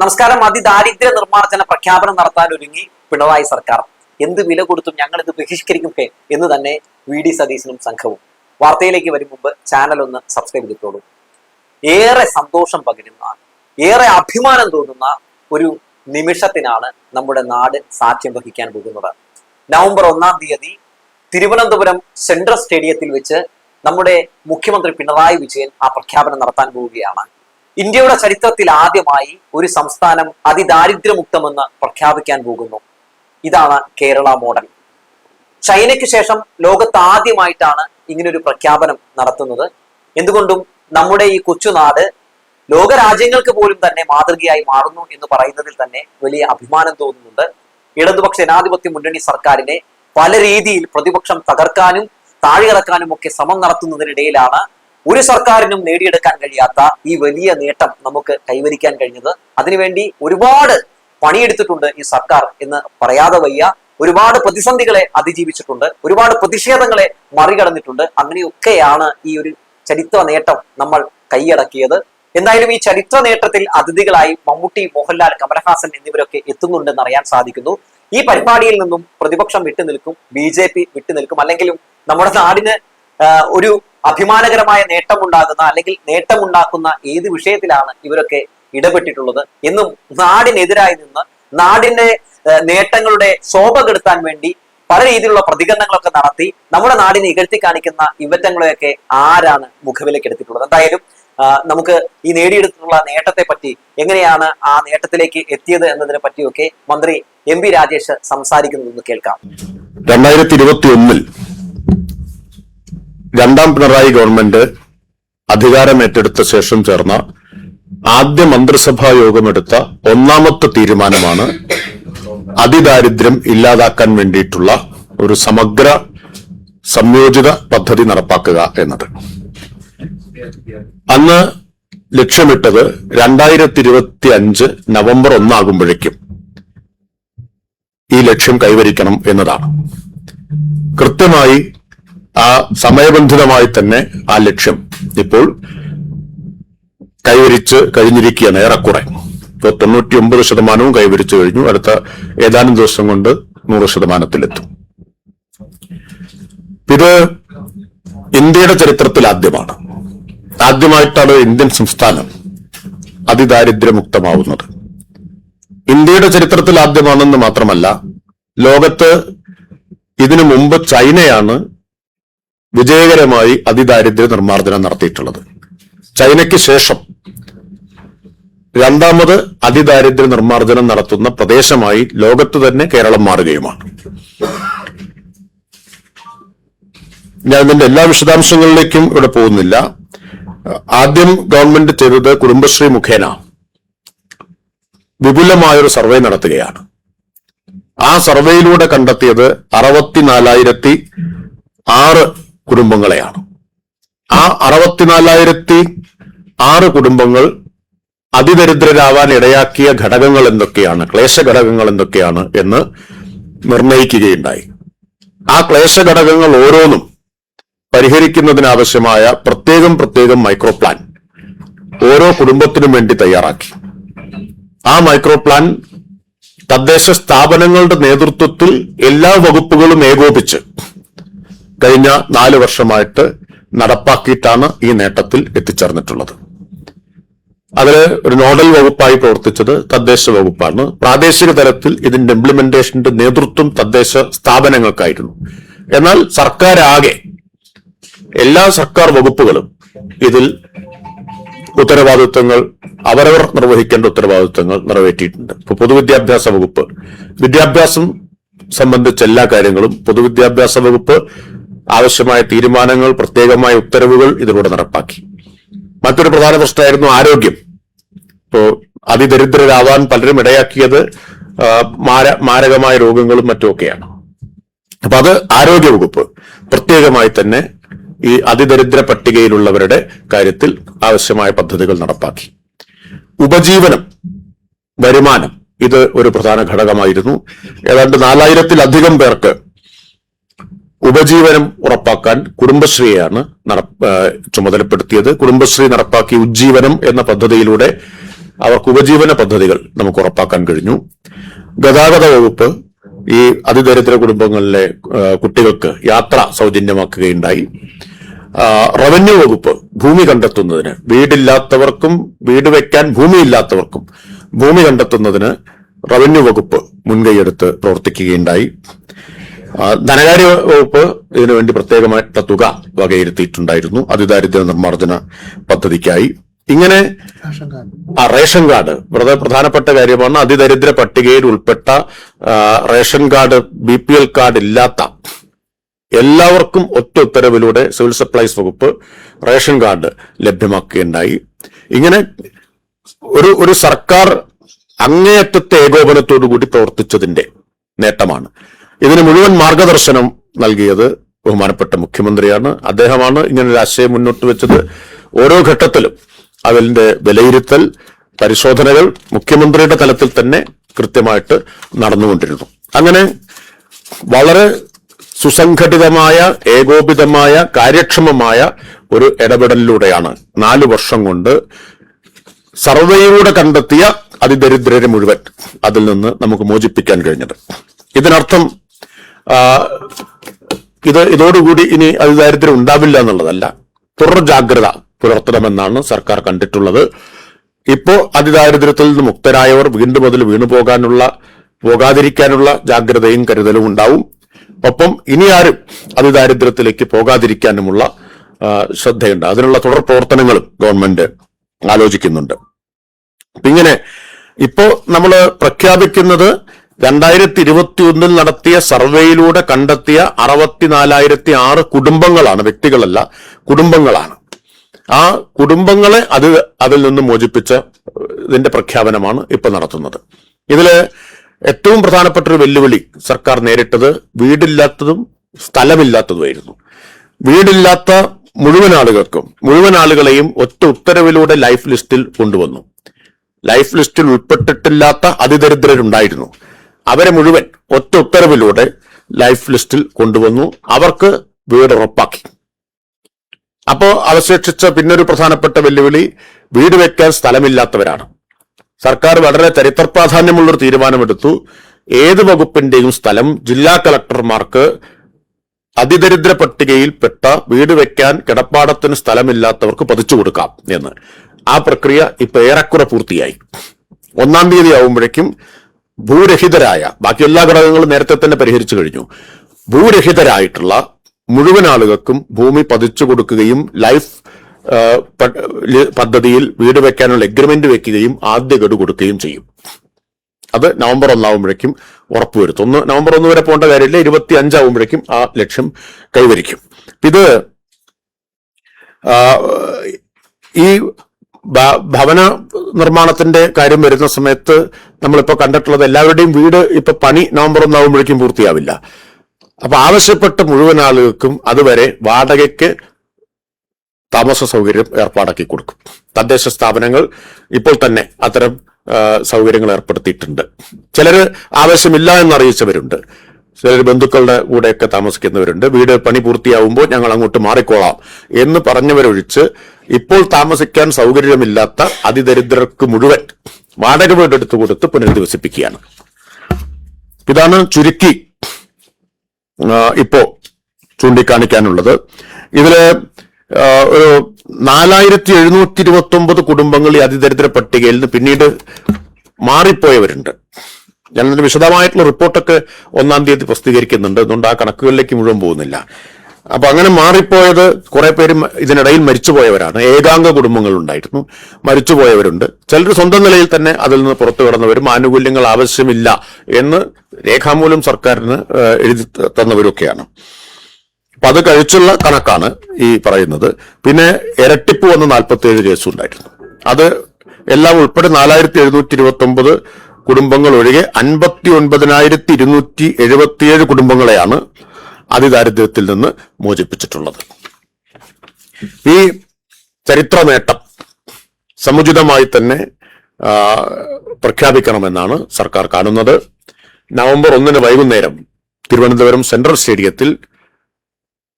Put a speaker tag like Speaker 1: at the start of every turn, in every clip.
Speaker 1: നമസ്കാരം. അതിദാരിദ്ര്യ നിർമ്മാർജന പ്രഖ്യാപനം നടത്താൻ ഒരുങ്ങി പിണറായി സർക്കാർ. എന്ത് വില കൊടുത്തും ഞങ്ങൾ ഇത് ബഹിഷ്കരിക്കും എന്ന് തന്നെ വി ഡി സതീശനും സംഘവും. വാർത്തയിലേക്ക് വരും മുമ്പ് ചാനൽ ഒന്ന് സബ്സ്ക്രൈബ് ചെയ്തോളൂ. ഏറെ സന്തോഷം പകരുന്ന ഏറെ അഭിമാനം തോന്നുന്ന ഒരു നിമിഷത്തിനാണ് നമ്മുടെ നാട് സാക്ഷ്യം വഹിക്കാൻ പോകുന്നത്. നവംബർ ഒന്നാം തീയതി തിരുവനന്തപുരം സെൻട്രൽ സ്റ്റേഡിയത്തിൽ വെച്ച് നമ്മുടെ മുഖ്യമന്ത്രി പിണറായി വിജയൻ ആ പ്രഖ്യാപനം നടത്താൻ പോവുകയാണ്. ഇന്ത്യയുടെ ചരിത്രത്തിൽ ആദ്യമായി ഒരു സംസ്ഥാനം അതിദാരിദ്ര്യമുക്തമെന്ന് പ്രഖ്യാപിക്കാൻ പോകുന്നു. ഇതാണ് കേരള മോഡൽ. ചൈനയ്ക്ക് ശേഷം ലോകത്ത് ആദ്യമായിട്ടാണ് ഇങ്ങനൊരു പ്രഖ്യാപനം നടത്തുന്നത്. എന്തുകൊണ്ടും നമ്മുടെ ഈ കൊച്ചുനാട് ലോകരാജ്യങ്ങൾക്ക് പോലും തന്നെ മാതൃകയായി മാറുന്നു എന്ന് പറയുന്നതിൽ തന്നെ വലിയ അഭിമാനം തോന്നുന്നുണ്ട്. ഇടതുപക്ഷ ജനാധിപത്യ മുന്നണി സർക്കാരിനെ പല രീതിയിൽ പ്രതിപക്ഷം തകർക്കാനും താഴെയിറക്കാനും ഒക്കെ ശ്രമം നടത്തുന്നതിനിടയിലാണ് ഒരു സർക്കാരിനും നേടിയെടുക്കാൻ കഴിയാത്ത ഈ വലിയ നേട്ടം നമുക്ക് കൈവരിക്കാൻ കഴിഞ്ഞത് അതിനുവേണ്ടി ഒരുപാട് പണിയെടുത്തിട്ടുണ്ട് ഈ സർക്കാർ എന്ന് പറയാതെ വയ്യ. ഒരുപാട് പ്രതിസന്ധികളെ അതിജീവിച്ചിട്ടുണ്ട്. ഒരുപാട് പ്രതിഷേധങ്ങളെ മറികടന്നിട്ടുണ്ട്. അങ്ങനെയൊക്കെയാണ് ഈ ഒരു ചരിത്ര നേട്ടം നമ്മൾ കൈയടക്കിയത്. എന്തായാലും ഈ ചരിത്ര നേട്ടത്തിൽ അതിഥികളായി മമ്മൂട്ടി മോഹൻലാൽ കമലഹാസൻ എന്നിവരൊക്കെ എത്തുന്നുണ്ടെന്ന് അറിയാൻ സാധിക്കുന്നു. ഈ പരിപാടിയിൽ നിന്നും പ്രതിപക്ഷം വിട്ടുനിൽക്കും ബി ജെ പി വിട്ടുനിൽക്കും. അല്ലെങ്കിലും നമ്മുടെ നാടിന് ഒരു അഭിമാനകരമായ നേട്ടമുണ്ടാകുന്ന അല്ലെങ്കിൽ നേട്ടമുണ്ടാക്കുന്ന ഏത് വിഷയത്തിലാണ് ഇവരൊക്കെ ഇടപെട്ടിട്ടുള്ളത്? എന്നും നാടിനെതിരായി നിന്ന് നാടിന്റെ നേട്ടങ്ങളുടെ ശോഭ കെടുത്താൻ വേണ്ടി പല രീതിയിലുള്ള പ്രതികരണങ്ങളൊക്കെ നടത്തി നമ്മുടെ നാടിനെ ഇകഴ്ത്തി കാണിക്കുന്ന ഇവറ്റങ്ങളെയൊക്കെ ആരാണ് മുഖവിലേക്കെടുത്തിട്ടുള്ളത് എന്തായാലും ആ, നമുക്ക് ഈ നേടിയെടുത്തിട്ടുള്ള നേട്ടത്തെ പറ്റി എങ്ങനെയാണ് ആ നേട്ടത്തിലേക്ക് എത്തിയത് എന്നതിനെ പറ്റിയൊക്കെ മന്ത്രി എം രാജേഷ് സംസാരിക്കുന്നതെന്ന് കേൾക്കാം.
Speaker 2: രണ്ടായിരത്തി ഇരുപത്തി ഒന്നിൽ രണ്ടാം പിണറായി ഗവൺമെന്റ് അധികാരം ഏറ്റെടുത്ത ശേഷം ചേർന്ന ആദ്യ മന്ത്രിസഭാ യോഗമെടുത്ത ഒന്നാമത്തെ തീരുമാനമാണ് അതിദാരിദ്ര്യം ഇല്ലാതാക്കാൻ വേണ്ടിയിട്ടുള്ള ഒരു സമഗ്ര സംയോജിത പദ്ധതി നടപ്പാക്കുക എന്നത്. അന്ന് ലക്ഷ്യമിട്ടത് രണ്ടായിരത്തി ഇരുപത്തി അഞ്ച് നവംബർ ഒന്നാകുമ്പോഴേക്കും ഈ ലക്ഷ്യം കൈവരിക്കണം എന്നതാണ്. കൃത്യമായി ആ സമയബന്ധിതമായി തന്നെ ആ ലക്ഷ്യം ഇപ്പോൾ കൈവരിച്ച് കഴിഞ്ഞിരിക്കുകയാണ് ഏറെക്കുറെ. ഇപ്പോൾ തൊണ്ണൂറ്റി ഒമ്പത് ശതമാനവും കൈവരിച്ചു കഴിഞ്ഞു. അടുത്ത ഏതാനും ദിവസം കൊണ്ട് നൂറ് ശതമാനത്തിലെത്തും. ഇത് ഇന്ത്യയുടെ ചരിത്രത്തിൽ ആദ്യമാണ്. ആദ്യമായിട്ടാണ് ഇന്ത്യൻ സംസ്ഥാനം അതിദാരിദ്ര്യമുക്തമാവുന്നത്. ഇന്ത്യയുടെ ചരിത്രത്തിൽ ആദ്യമാണെന്ന് മാത്രമല്ല ലോകത്ത് ഇതിനു മുമ്പ് ചൈനയാണ് വിജയകരമായി അതിദാരിദ്ര്യ നിർമ്മാർജനം നടത്തിയിട്ടുള്ളത്. ചൈനയ്ക്ക് ശേഷം രണ്ടാമത് അതിദാരിദ്ര്യ നിർമ്മാർജനം നടത്തുന്ന പ്രദേശമായി ലോകത്ത് തന്നെ കേരളം മാറുകയുമാണ്. ഞാൻ ഇതിന്റെ എല്ലാ വിശദാംശങ്ങളിലേക്കും ഇവിടെ പോകുന്നില്ല. ആദ്യം ഗവൺമെന്റ് ചെയ്തത് കുടുംബശ്രീ മുഖേന. വിപുലമായൊരു സർവേ നടത്തുകയാണ്. ആ സർവേയിലൂടെ കണ്ടെത്തിയത് അറുപത്തിനാലായിരത്തി ആറ് കുടുംബങ്ങളെയാണ്. ആ അറുപത്തിനാലായിരത്തി ആറ് കുടുംബങ്ങൾ അതിദരിദ്രരാവാൻ ഇടയാക്കിയ ഘടകങ്ങൾ എന്തൊക്കെയാണ്? ക്ലേശ ഘടകങ്ങൾ എന്തൊക്കെയാണ് എന്ന് നിർണയിക്കുകയുണ്ടായി. ആ ക്ലേശ ഘടകങ്ങൾ ഓരോന്നും പരിഹരിക്കുന്നതിനാവശ്യമായ പ്രത്യേകം പ്രത്യേകം മൈക്രോ പ്ലാൻ ഓരോ കുടുംബത്തിനും വേണ്ടി തയ്യാറാക്കി. ആ മൈക്രോ പ്ലാൻ തദ്ദേശ സ്ഥാപനങ്ങളുടെ നേതൃത്വത്തിൽ എല്ലാ വകുപ്പുകളും ഏകോപിച്ച് കഴിഞ്ഞ നാല് വർഷമായിട്ട് നടപ്പാക്കിയിട്ടാണ് ഈ നേട്ടത്തിൽ എത്തിച്ചേർന്നിട്ടുള്ളത്. അതിൽ ഒരു നോഡൽ വകുപ്പായി പ്രവർത്തിച്ചത് തദ്ദേശ വകുപ്പാണ്. പ്രാദേശിക തലത്തിൽ ഇതിന്റെ ഇംപ്ലിമെന്റേഷന്റെ നേതൃത്വം തദ്ദേശ സ്ഥാപനങ്ങൾക്കായിരുന്നു. എന്നാൽ സർക്കാർ ആകെ എല്ലാ സർക്കാർ വകുപ്പുകളും ഇതിൽ ഉത്തരവാദിത്വങ്ങൾ അവരവർ നിർവഹിക്കേണ്ട ഉത്തരവാദിത്വങ്ങൾ നിറവേറ്റിയിട്ടുണ്ട്. ഇപ്പൊ പൊതുവിദ്യാഭ്യാസ വകുപ്പ്. വിദ്യാഭ്യാസം സംബന്ധിച്ച എല്ലാ കാര്യങ്ങളും പൊതുവിദ്യാഭ്യാസ വകുപ്പ് ആവശ്യമായ തീരുമാനങ്ങൾ പ്രത്യേകമായ ഉത്തരവുകൾ ഇതിലൂടെ നടപ്പാക്കി. മറ്റൊരു പ്രധാന പ്രശ്നമായിരുന്നു ആരോഗ്യം. ഇപ്പോ അതിദരിദ്രരാവാൻ പലരും ഇടയാക്കിയത് മാര മാരകമായ രോഗങ്ങളും മറ്റുമൊക്കെയാണ്. അപ്പൊ അത് ആരോഗ്യവകുപ്പ് പ്രത്യേകമായി തന്നെ ഈ അതിദരിദ്ര പട്ടികയിലുള്ളവരുടെ കാര്യത്തിൽ ആവശ്യമായ പദ്ധതികൾ നടപ്പാക്കി. ഉപജീവനം വരുമാനം ഇത് ഒരു പ്രധാന ഘടകമായിരുന്നു. ഏതാണ്ട് നാലായിരത്തിലധികം പേർക്ക് ഉപജീവനം ഉറപ്പാക്കാൻ കുടുംബശ്രീയാണ് ചുമതലപ്പെടുത്തിയത്. കുടുംബശ്രീ നടപ്പാക്കിയ ഉജ്ജീവനം എന്ന പദ്ധതിയിലൂടെ അവർക്ക് ഉപജീവന പദ്ധതികൾ നമുക്ക് ഉറപ്പാക്കാൻ കഴിഞ്ഞു. ഗതാഗത വകുപ്പ് ഈ അതിദരിദ്ര കുടുംബങ്ങളിലെ കുട്ടികൾക്ക് യാത്ര സൗജന്യമാക്കുകയുണ്ടായി. റവന്യൂ വകുപ്പ് ഭൂമി കണ്ടെത്തുന്നതിന് വീടില്ലാത്തവർക്കും വീട് വെക്കാൻ ഭൂമിയില്ലാത്തവർക്കും ഭൂമി കണ്ടെത്തുന്നതിന് റവന്യൂ വകുപ്പ് മുൻകൈയെടുത്ത് പ്രവർത്തിക്കുകയുണ്ടായി. ധനകാര്യ വകുപ്പ് ഇതിനുവേണ്ടി പ്രത്യേകമായിട്ട് തുക വകയിരുത്തിയിട്ടുണ്ടായിരുന്നു. അതിദാരിദ്ര്യ നിർമ്മാർജന പദ്ധതിക്കായി. ഇങ്ങനെ ആ റേഷൻ കാർഡ്. വളരെ പ്രധാനപ്പെട്ട കാര്യമാണ് അതിദരിദ്ര പട്ടികയിൽ ഉൾപ്പെട്ട ration card B P L card ഇല്ലാത്ത എല്ലാവർക്കും ഒറ്റ ഉത്തരവിലൂടെ സിവിൽ സപ്ലൈസ് വകുപ്പ് റേഷൻ കാർഡ് ലഭ്യമാക്കുകയുണ്ടായി. ഇങ്ങനെ ഒരു ഒരു സർക്കാർ അങ്ങേയറ്റത്തെ ഏകോപനത്തോടു കൂടി പ്രവർത്തിച്ചതിന്റെ നേട്ടമാണ്. ഇതിന് മുഴുവൻ മാർഗദർശനം നൽകിയത് ബഹുമാനപ്പെട്ട മുഖ്യമന്ത്രിയാണ്. അദ്ദേഹമാണ് ഇങ്ങനെ ആശയം മുന്നോട്ട് വെച്ചത്. ഓരോ ഘട്ടത്തിലും അതിന്റെ വിലയിരുത്തൽ പരിശോധനകൾ മുഖ്യമന്ത്രിയുടെ തലത്തിൽ തന്നെ കൃത്യമായിട്ട് നടന്നുകൊണ്ടിരുന്നു. അങ്ങനെ വളരെ സുസംഘടിതമായ ഏകോപിതമായ കാര്യക്ഷമമായ ഒരു ഇടപെടലിലൂടെയാണ് നാലു വർഷം കൊണ്ട് സർവേയിലൂടെ കണ്ടെത്തിയ അതിദരിദ്രരെ മുഴുവൻ അതിൽ നിന്ന് നമുക്ക് മോചിപ്പിക്കാൻ കഴിഞ്ഞത്. ഇതിനർത്ഥം ഇത് ഇതോടുകൂടി ഇനി അതിദാരിദ്ര്യം ഉണ്ടാവില്ല എന്നുള്ളതല്ല. തുടർ ജാഗ്രത പുലർത്തണമെന്നാണ് സർക്കാർ കണ്ടിട്ടുള്ളത്. ഇപ്പോൾ അതിദാരിദ്ര്യത്തിൽ നിന്ന് മുക്തരായവർ വീണ്ടും അതിൽ വീണു പോകാനുള്ള പോകാതിരിക്കാനുള്ള ജാഗ്രതയും കരുതലും ഉണ്ടാവും. ഒപ്പം ഇനി ആരും അതിദാരിദ്ര്യത്തിലേക്ക് പോകാതിരിക്കാനുമുള്ള ശ്രദ്ധയുണ്ട്. അതിനുള്ള തുടർ പ്രവർത്തനങ്ങളും ഗവൺമെന്റ് ആലോചിക്കുന്നുണ്ട്. ഇങ്ങനെ ഇപ്പോ നമ്മൾ പ്രഖ്യാപിക്കുന്നത് രണ്ടായിരത്തി ഇരുപത്തി ഒന്നിൽ നടത്തിയ സർവേയിലൂടെ കണ്ടെത്തിയ അറുപത്തിനാലായിരത്തി ആറ് കുടുംബങ്ങളാണ് വ്യക്തികളല്ല കുടുംബങ്ങളാണ്. ആ കുടുംബങ്ങളെ അത് അതിൽ നിന്ന് മോചിപ്പിച്ച ഇതിന്റെ പ്രഖ്യാപനമാണ് ഇപ്പൊ നടത്തുന്നത്. ഇതിൽ ഏറ്റവും പ്രധാനപ്പെട്ട ഒരു വെല്ലുവിളി സർക്കാർ നേരിട്ടത് വീടില്ലാത്തതും സ്ഥലമില്ലാത്തതുമായിരുന്നു. വീടില്ലാത്ത മുഴുവൻ ആളുകൾക്കും മുഴുവൻ ആളുകളെയും ഒറ്റ ഉത്തരവിലൂടെ ലൈഫ് ലിസ്റ്റിൽ കൊണ്ടുവന്നു. ലൈഫ് ലിസ്റ്റിൽ ഉൾപ്പെട്ടിട്ടില്ലാത്ത അതിദരിദ്രരുണ്ടായിരുന്നു. അവരെ മുഴുവൻ ഒറ്റ ഉത്തരവിലൂടെ ലൈഫ് ലിസ്റ്റിൽ കൊണ്ടുവന്നു. അവർക്ക് വീട് ഉറപ്പാക്കി. അപ്പോ അവശേഷിച്ച പിന്നൊരു പ്രധാനപ്പെട്ട വെല്ലുവിളി വീട് വെക്കാൻ സ്ഥലമില്ലാത്തവരാണ്. സർക്കാർ വളരെ ചരിത്ര പ്രാധാന്യമുള്ളൊരു തീരുമാനമെടുത്തു. ഏത് വകുപ്പിന്റെയും സ്ഥലം ജില്ലാ കളക്ടർമാർക്ക് അതിദരിദ്ര പട്ടികയിൽപ്പെട്ട വീട് വെക്കാൻ കിടപ്പാടത്തിന് സ്ഥലമില്ലാത്തവർക്ക് പതിച്ചു കൊടുക്കാം എന്ന്. ആ പ്രക്രിയ ഇപ്പൊ ഏറെക്കുറെ പൂർത്തിയായി. ഒന്നാം തീയതി ആവുമ്പോഴേക്കും ഭൂരഹിതരായ ബാക്കി എല്ലാ ഘടകങ്ങളും നേരത്തെ തന്നെ പരിഹരിച്ചു കഴിഞ്ഞു. ഭൂരഹിതരായിട്ടുള്ള മുഴുവൻ ആളുകൾക്കും ഭൂമി പതിച്ചു കൊടുക്കുകയും ലൈഫ് പദ്ധതിയിൽ വീട് വെക്കാനുള്ള എഗ്രിമെന്റ് വെക്കുകയും ആദ്യ ഗഡു കൊടുക്കുകയും ചെയ്യും. അത് നവംബർ ഒന്നാവുമ്പോഴേക്കും ഉറപ്പുവരുത്തും. ഒന്ന് നവംബർ ഒന്ന് വരെ പോകേണ്ട കാര്യമില്ല. ഇരുപത്തി അഞ്ചാവുമ്പോഴേക്കും ആ ലക്ഷ്യം കൈവരിക്കും. ഇത് ഈ ഭവന നിർമ്മാണത്തിന്റെ കാര്യം വരുന്ന സമയത്ത് നമ്മളിപ്പോ കണ്ടിട്ടുള്ളത് എല്ലാവരുടെയും വീട് ഇപ്പൊ പണി നവംബർ ഒന്നാവുമ്പോഴേക്കും പൂർത്തിയാവില്ല. അപ്പൊ ആവശ്യപ്പെട്ട മുഴുവൻ ആളുകൾക്കും അതുവരെ വാടകയ്ക്ക് താമസ സൗകര്യം ഏർപ്പാടാക്കി കൊടുക്കും. തദ്ദേശ സ്ഥാപനങ്ങൾ ഇപ്പോൾ തന്നെ അത്തരം സൗകര്യങ്ങൾ ഏർപ്പെടുത്തിയിട്ടുണ്ട്. ചിലർ ആവശ്യമില്ല എന്നറിയിച്ചവരുണ്ട്. ചിലർ ബന്ധുക്കളുടെ കൂടെയൊക്കെ താമസിക്കുന്നവരുണ്ട്. വീട് പണി പൂർത്തിയാവുമ്പോൾ ഞങ്ങൾ അങ്ങോട്ട് മാറിക്കോളാം എന്ന് പറഞ്ഞവരൊഴിച്ച് ഇപ്പോൾ താമസിക്കാൻ സൗകര്യമില്ലാത്ത അതിദരിദ്രർക്ക് മുഴുവൻ വാടക വീട് എടുത്തു കൊടുത്ത് പുനരധിവസിപ്പിക്കുകയാണ്. ഇതാണ് ചുരുക്കി ഇപ്പോ ചൂണ്ടിക്കാണിക്കാനുള്ളത്. ഇതിൽ ഒരു നാലായിരത്തി എഴുന്നൂറ്റി ഇരുപത്തി ഒമ്പത് കുടുംബങ്ങൾ ഈ അതിദരിദ്ര പട്ടികയിൽ നിന്ന് പിന്നീട് മാറിപ്പോയവരുണ്ട്. ഞാനതിന്റെ വിശദമായിട്ടുള്ള റിപ്പോർട്ടൊക്കെ ഒന്നാം തീയതി പ്രസിദ്ധീകരിക്കുന്നുണ്ട്. അതുകൊണ്ട് ആ കണക്കുകളിലേക്ക് മുഴുവൻ പോകുന്നില്ല. അപ്പൊ അങ്ങനെ മാറിപ്പോയത് കുറെ പേര് ഇതിനിടയിൽ മരിച്ചുപോയവരാണ്. ഏകാംഗ കുടുംബങ്ങൾ ഉണ്ടായിരുന്നു. മരിച്ചുപോയവരുണ്ട്. ചിലർ സ്വന്തം നിലയിൽ തന്നെ അതിൽ നിന്ന് പുറത്തു കടന്നവരും ആനുകൂല്യങ്ങൾ ആവശ്യമില്ല എന്ന് രേഖാമൂലം സർക്കാരിന് എഴുതി തന്നവരൊക്കെയാണ്. അപ്പൊ അത് കഴിച്ചുള്ള കണക്കാണ് ഈ പറയുന്നത്. പിന്നെ ഇരട്ടിപ്പ് വന്ന് നാൽപ്പത്തി ഏഴ് കേസുണ്ടായിരുന്നു. അത് എല്ലാം ഉൾപ്പെടെ നാലായിരത്തി എഴുന്നൂറ്റി ഇരുപത്തി ഒമ്പത് കുടുംബങ്ങൾ ഒഴികെ അൻപത്തി ഒൻപതിനായിരത്തി ഇരുന്നൂറ്റി എഴുപത്തിയേഴ് കുടുംബങ്ങളെയാണ് അതിദാരിദ്ര്യത്തിൽ നിന്ന് മോചിപ്പിച്ചിട്ടുള്ളത്. ഈ ചരിത്ര നേട്ടം സമുചിതമായി തന്നെ പ്രഖ്യാപിക്കണമെന്നാണ് സർക്കാർ കാണുന്നത്. നവംബർ ഒന്നിന് വൈകുന്നേരം തിരുവനന്തപുരം സെൻട്രൽ സ്റ്റേഡിയത്തിൽ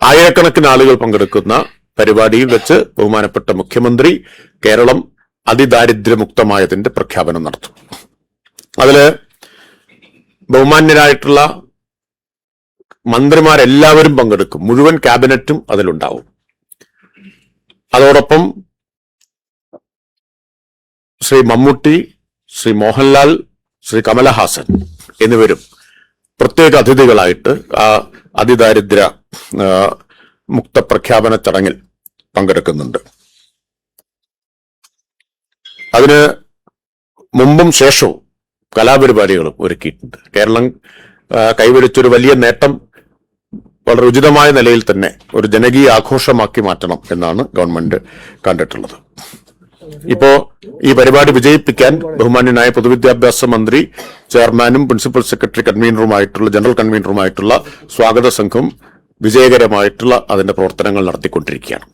Speaker 2: ആയിരക്കണക്കിന് ആളുകൾ പങ്കെടുക്കുന്ന പരിപാടിയിൽ വെച്ച് ബഹുമാനപ്പെട്ട മുഖ്യമന്ത്രി കേരളം അതിദാരിദ്ര്യമുക്തമായതിന്റെ പ്രഖ്യാപനം നടത്തും. അതിൽ ബഹുമാന്യരായിട്ടുള്ള മന്ത്രിമാരെല്ലാവരും പങ്കെടുക്കും. മുഴുവൻ ക്യാബിനറ്റും അതിലുണ്ടാവും. അതോടൊപ്പം ശ്രീ മമ്മൂട്ടി ശ്രീ മോഹൻലാൽ ശ്രീ കമലഹാസൻ എന്നിവരും പ്രത്യേക അതിഥികളായിട്ട് ആ അതിദാരിദ്ര മുക്ത പ്രഖ്യാപന ചടങ്ങിൽ പങ്കെടുക്കുന്നുണ്ട്. അതിന് മുമ്പും ശേഷവും കലാപരിപാടികളും ഒരുക്കിയിട്ടുണ്ട്. കേരളം കൈവരിച്ചൊരു വലിയ നേട്ടം വളരെ ഉചിതമായ നിലയിൽ തന്നെ ഒരു ജനകീയ ആഘോഷമാക്കി മാറ്റണം എന്നാണ് ഗവൺമെന്റ് കണ്ടിട്ടുള്ളത്. ഇപ്പോ ഈ പരിപാടി വിജയിപ്പിക്കാൻ ബഹുമാന്യനായ പൊതുവിദ്യാഭ്യാസ മന്ത്രി ചെയർമാനും പ്രിൻസിപ്പൽ സെക്രട്ടറി കൺവീനറുമായിട്ടുള്ള ജനറൽ കൺവീനറുമായിട്ടുള്ള സ്വാഗത സംഘം വിജയകരമായിട്ടുള്ള അതിന്റെ പ്രവർത്തനങ്ങൾ നടത്തിക്കൊണ്ടിരിക്കുകയാണ്.